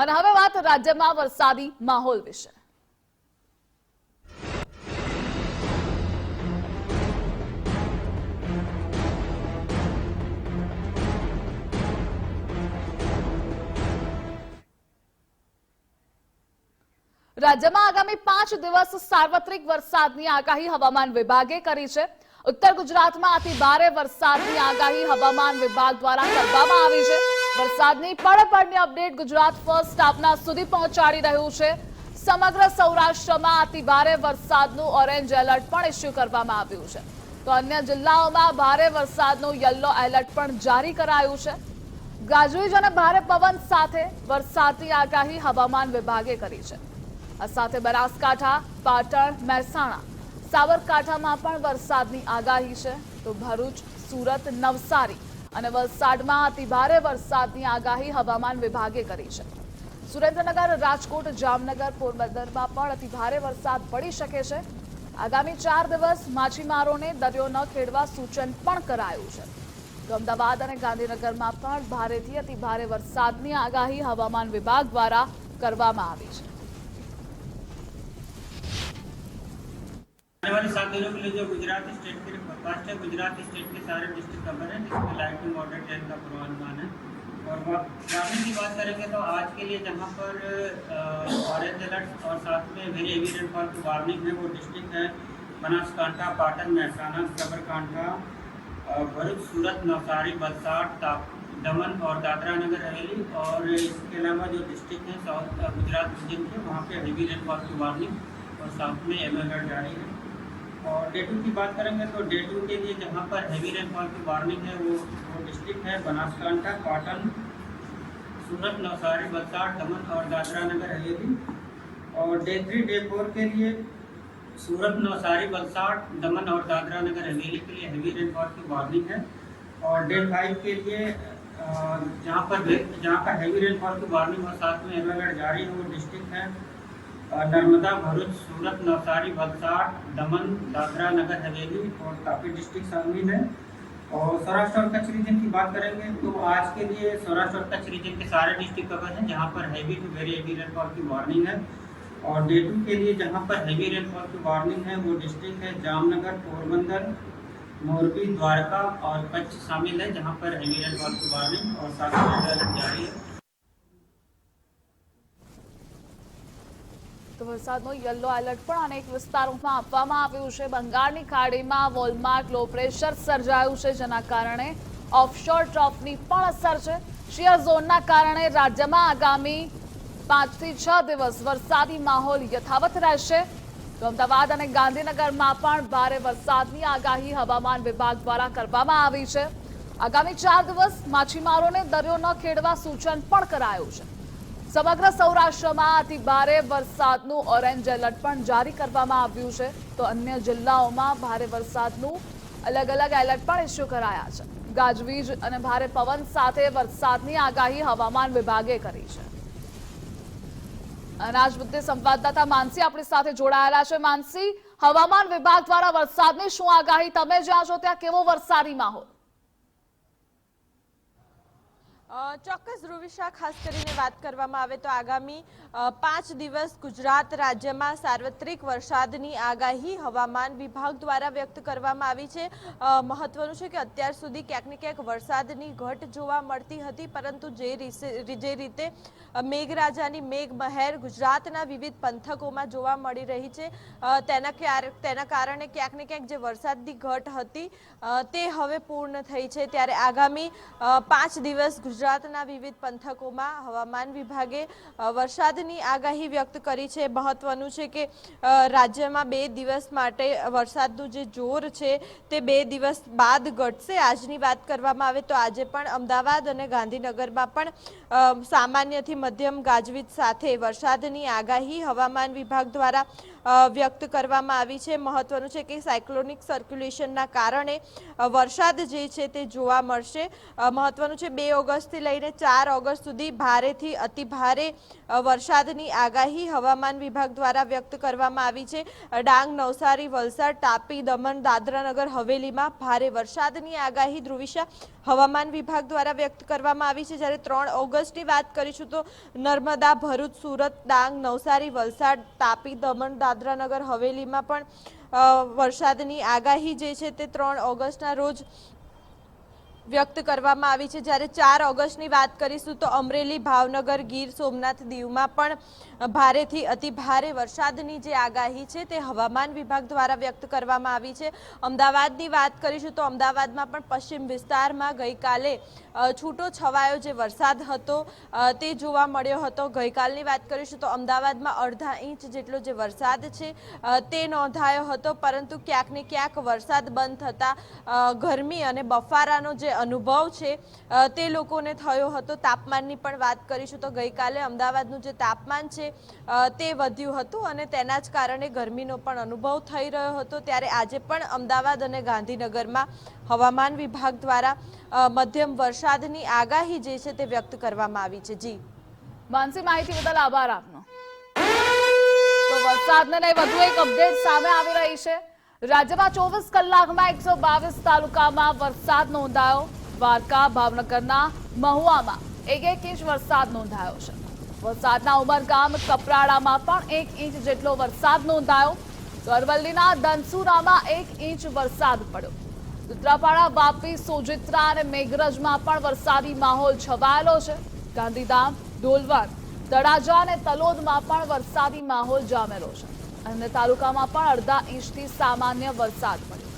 અને હવે વાત રાજ્યમાં વરસાદી માહોલ વિશે. રાજ્યમાં આગામી પાંચ દિવસ સાર્વત્રિક વરસાદની આગાહી હવામાન વિભાગે કરી છે. ઉત્તર ગુજરાતમાં અતિ ભારે વરસાદની આગાહી હવામાન વિભાગ દ્વારા કરવામાં આવી છે. વરસાદની પળ અપડેટ ગુજરાત ફર્સ્ટ આપના સુધી પહોંચાડી રહ્યું છે. સમગ્ર સૌરાષ્ટ્રમાં અતિભારે વરસાદનું ઓરેન્જ એલર્ટ પણ ઇસ્યુ કરવામાં આવ્યું છે. તો અન્ય જિલ્લાઓમાં ભારે વરસાદનું યલો એલર્ટ પણ જારી કરાયું છે. ગાજવીજ અને ભારે પવન સાથે વરસાદની આગાહી હવામાન વિભાગે કરી છે. આ સાથે બનાસકાંઠા, પાટણ, મહેસાણા, સાબરકાંઠામાં પણ વરસાદની આગાહી છે. તો ભરૂચ, સુરત, નવસારી અને વલસાડમાં અતિભારે વરસાદની આગાહી હવામાન વિભાગે કરી છે. સુરેન્દ્રનગર, રાજકોટ, જામનગર, પોરબંદરમાં પણ અતિભારે વરસાદ પડી શકે છે. આગામી ચાર દિવસ માછીમારોને દરિયો ન ખેડવા સૂચન પણ કરાયું છે. અમદાવાદ અને ગાંધીનગરમાં પણ ભારેથી અતિભારે વરસાદની આગાહી હવામાન વિભાગ દ્વારા કરવામાં આવી છે. आने वाले सात दिनों के लिए जो गुजरात स्टेट के लिए है, गुजरात स्टेट के सारे डिस्ट्रिक्ट कवर है, जिसमें लाइट टू मॉडरेट रेन का पूर्वानुमान है। और ग्रामीण की बात करेंगे तो आज के लिए जहाँ पर ऑरेंज अलर्ट और साथ में वेरी हेवी रेनफॉल की वार्निंग है, वो डिस्ट्रिक्ट है बनासकांठा, पाटन, महसाना साबरकांठा भरूच, सूरत, नवसारी वलसाड ताप, दमन और दादरा नगर हवेली और इसके अलावा जो डिस्ट्रिक्ट है साउथ गुजरात रीजन के, वहाँ पे हेवी रेनफॉल की वार्निंग और साथ में येलो जारी है। और डे टू की बात करेंगे तो डे टू के लिए जहाँ पर हैवी रेनफॉल की वार्निंग है, वो वो डिस्ट्रिक्ट है बनासकांठा पाटन सूरत, नवसारी वलसाड दमन और दादरा नगर हवेली और डे थ्री डे फोर के लिए सूरत, नवसारी वलसाड दमन और दादरा नगर हवेली के लिए हैवी रेनफॉल की वार्निंग है। और डे फाइव के लिए जहाँ पर जहाँ पर हैवी रेनफॉल की वार्निंग और साथ में येलो अलर्ट जारी है, वो डिस्ट्रिक्ट है। नर्मदा, भरूच, सूरत, नवसारी, वलसाड, दमन, दादरा, नगर, हवेली और तापी डिस्ट्रिक्ट शामिल है। और सौराष्ट्र और कच्छ रीजन की बात करेंगे तो आज के लिए सौराष्ट्र और कच्छ रीजन के सारे डिस्ट्रिक्ट कवर हैं, जहाँ पर heavy to very heavy rainfall की वार्निंग है। और डे टू के लिए जहाँ पर हैवी रेनफॉल की वार्निंग है, वो डिस्ट्रिक्ट है जामनगर, पोरबंदर, मोरबी, द्वारका और कच्छ शामिल है, जहाँ पर हैवी रेनफॉल की वार्निंग और साथ alert जारी है। વરસાદનો યલો એલર્ટ પણ અનેક વિસ્તારોમાં આપવામાં આવ્યું છે. બંગાળની ખાડીમાં વોલમાર્ક લો પ્રેશર સર્જાયું છે, જેના કારણે ઓફશોર ટ્રફની પણ અસર છે. શિયર ઝોનના કારણે રાજ્યમાં આગામી પાંચથી છ દિવસ વરસાદી માહોલ યથાવત રહેશે. તો અમદાવાદ અને ગાંધીનગરમાં પણ ભારે વરસાદની આગાહી હવામાન વિભાગ દ્વારા કરવામાં આવી છે. આગામી ચાર દિવસ માછીમારોને દરિયો ન ખેડવા સૂચન પણ કરાયું છે. સમગ્ર સૌરાષ્ટ્રમાં અતિ ભારે વરસાદનું ઓરેન્જ એલર્ટ પણ જારી કરવામાં આવ્યું છે. તો અન્ય જિલ્લાઓમાં ભારે વરસાદનું અલગ અલગ એલર્ટ પણ ઇસ્યુ કરાયા છે. ગાજવીજ અને ભારે પવન સાથે વરસાદની આગાહી હવામાન વિભાગે કરી છે. અનાજ મુદ્દે સંવાદદાતા માનસી આપણી સાથે જોડાયેલા છે. માનસી, હવામાન વિભાગ દ્વારા વરસાદની શું આગાહી? તમે જ્યાં છો, ત્યાં કેવો વરસાદી માહોલ ચોક્કસ ધ્રુવિશા, ખાસ કરીને વાત કરવામાં આવે તો આગામી પાંચ દિવસ ગુજરાત રાજ્યમાં સાર્વત્રિક વરસાદની આગાહી હવામાન વિભાગ દ્વારા વ્યક્ત કરવામાં આવી છે. મહત્વનું છે કે અત્યાર સુધી ક્યાંક ને ક્યાંક વરસાદની ઘટ જોવા મળતી હતી, પરંતુ જે જે રીતે મેઘરાજાની મેઘ મહેર ગુજરાતના વિવિધ પંથકોમાં જોવા મળી રહી છે તેના તેના કારણે ક્યાંક ને ક્યાંક જે વરસાદની ઘટ હતી તે હવે પૂર્ણ થઈ છે. ત્યારે આગામી પાંચ દિવસ ગુજરાતના વિવિધ પંથકોમાં હવામાન વિભાગે વરસાદની આગાહી વ્યક્ત કરી છે. મહત્વનું છે કે રાજ્યમાં બે દિવસ માટે વરસાદનું જે જોર છે તે બે દિવસ બાદ ઘટશે. આજની વાત કરવામાં આવે તો આજે પણ અમદાવાદ અને ગાંધીનગરમાં પણ સામાન્યથી મધ્યમ ગાજવીજ સાથે વરસાદની આગાહી હવામાન વિભાગ દ્વારા વ્યક્ત કરવામાં આવી છે. મહત્વનું છે કે સાયક્લોનિક સર્ક્યુલેશનના કારણે વરસાદ જે છે તે જોવા મળશે. મહત્વનું છે બે ઓગસ્ટથી લઈને ચાર ઓગસ્ટ સુધી ભારેથી અતિ ભારે વરસાદની આગાહી હવામાન વિભાગ દ્વારા વ્યક્ત કરવામાં આવી છે. ડાંગ, નવસારી, વલસાડ, તાપી, દમણ, દાદરાનગર, હવેલીમાં ભારે વરસાદની આગાહી ધ્રુવિશા હવામાન વિભાગ દ્વારા વ્યક્ત કરવામાં આવી છે. જ્યારે ત્રણ ઓગસ્ટની વાત કરીશું તો નર્મદા, ભરૂચ, સુરત, ડાંગ, નવસારી, વલસાડ, તાપી, દમણ, દાદરાનગર, હવેલીમાં પણ વરસાદની આગાહી જે છે તે ત્રણ ઓગસ્ટના રોજ વ્યક્ત કરવામાં આવી છે. જ્યારે ચાર ઓગસ્ટની વાત કરીશું તો અમરેલી, ભાવનગર, ગીર, સોમનાથ દીવમાં પણ ભારેથી અતિ ભારે વરસાદની જે આગાહી છે તે હવામાન વિભાગ દ્વારા વ્યક્ત કરવામાં આવી છે. અમદાવાદની વાત કરીશું તો અમદાવાદમાં પણ પશ્ચિમ વિસ્તારમાં ગઈકાલે છૂટો છવાયો જે વરસાદ હતો તે જોવા મળ્યો હતો. ગઈકાલની વાત કરીશું તો અમદાવાદમાં અડધા ઇંચ જેટલો જે વરસાદ છે તે નોંધાયો હતો. પરંતુ ક્યાંક ને ક્યાંક વરસાદ બંધ થતાં ગરમી અને બફારાનો જે અનુભવ છે. તે લોકોને થયો હતો. તાપમાનની પણ વાત કરીશું તો ગઈકાલે અમદાવાદનું જે તાપમાન છે તે વધ્યું હતું અને તેના જ કારણે ગરમીનો પણ અનુભવ થઈ રહ્યો હતો. ત્યારે આજે પણ અમદાવાદ અને ગાંધીનગરમાં હવામાન વિભાગ દ્વારા મધ્યમ વરસાદની આગાહી જે છે તે વ્યક્ત કરવામાં આવી છે. જી. માનસી, માહિતી બદલ આભાર આપનો. વરસાદને લઈ વધુ એક અપડેટ સામે આવી રહી છે. રાજ્યમાં ચોવીસ કલાકમાં એકસો બાવીસ તાલુકામાં વરસાદ નોંધાયો. દ્વારકા, ભાવનગરના મહુવામાં એક એક ઇંચ વરસાદ નોંધાયો છે. વરસાદના ઉમરગામ કપરાડામાં પણ એક ઇંચ જેટલો વરસાદ નોંધાયો. તો અરવલ્લીના ધનસુરામાં એક ઇંચ વરસાદ પડ્યો. સૂત્રાપાડા વાપી, સોજિત્રા અને મેઘરજમાં પણ વરસાદી માહોલ છવાયેલો છે. ગાંધીધામ ડોલવણ તળાજા અને તલોદમાં પણ વરસાદી માહોલ જામેલો છે. અન્ય તાલુકામાં પણ અડધા ઇંચથી સામાન્ય વરસાદ પડ્યો.